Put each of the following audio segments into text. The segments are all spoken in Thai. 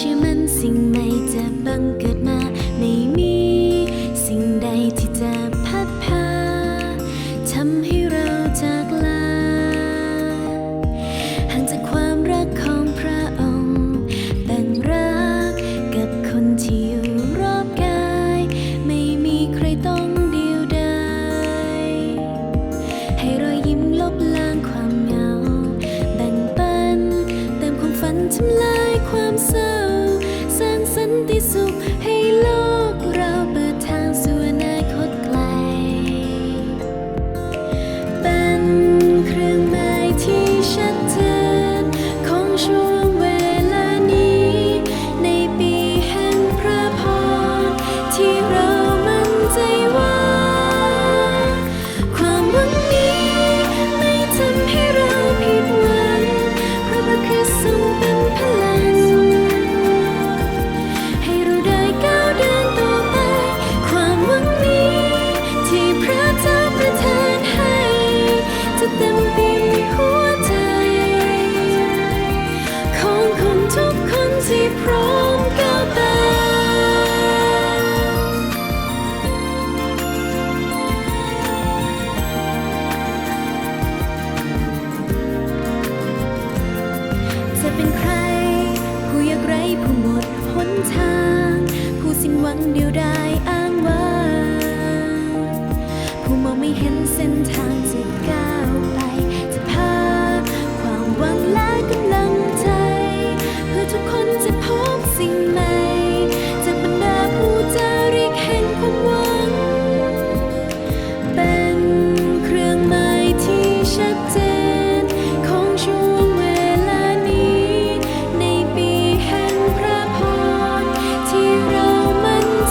เชื่อมันสิ่งใหม่จะบังเกิดมา ไม่มีสิ่งใดที่จะพัดพาทำให้เราจากลาห่างจากความรักของพระองค์ แบ่งรักกับคนที่อยู่รอบกาย ไม่มีใครต้องเดียวดายให้รอยยิ้มลบล้างความเหงา แบ่งปันเติมความฝันทำลาย điều đai.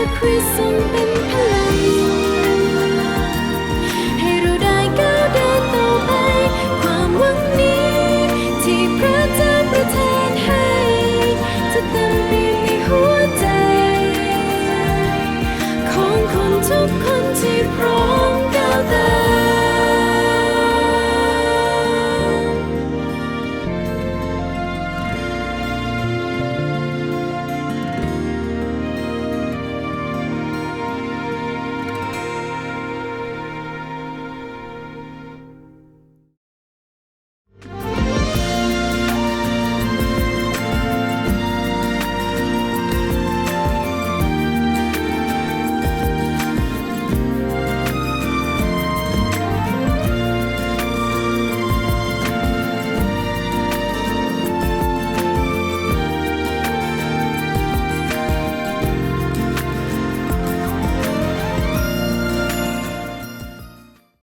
the crease and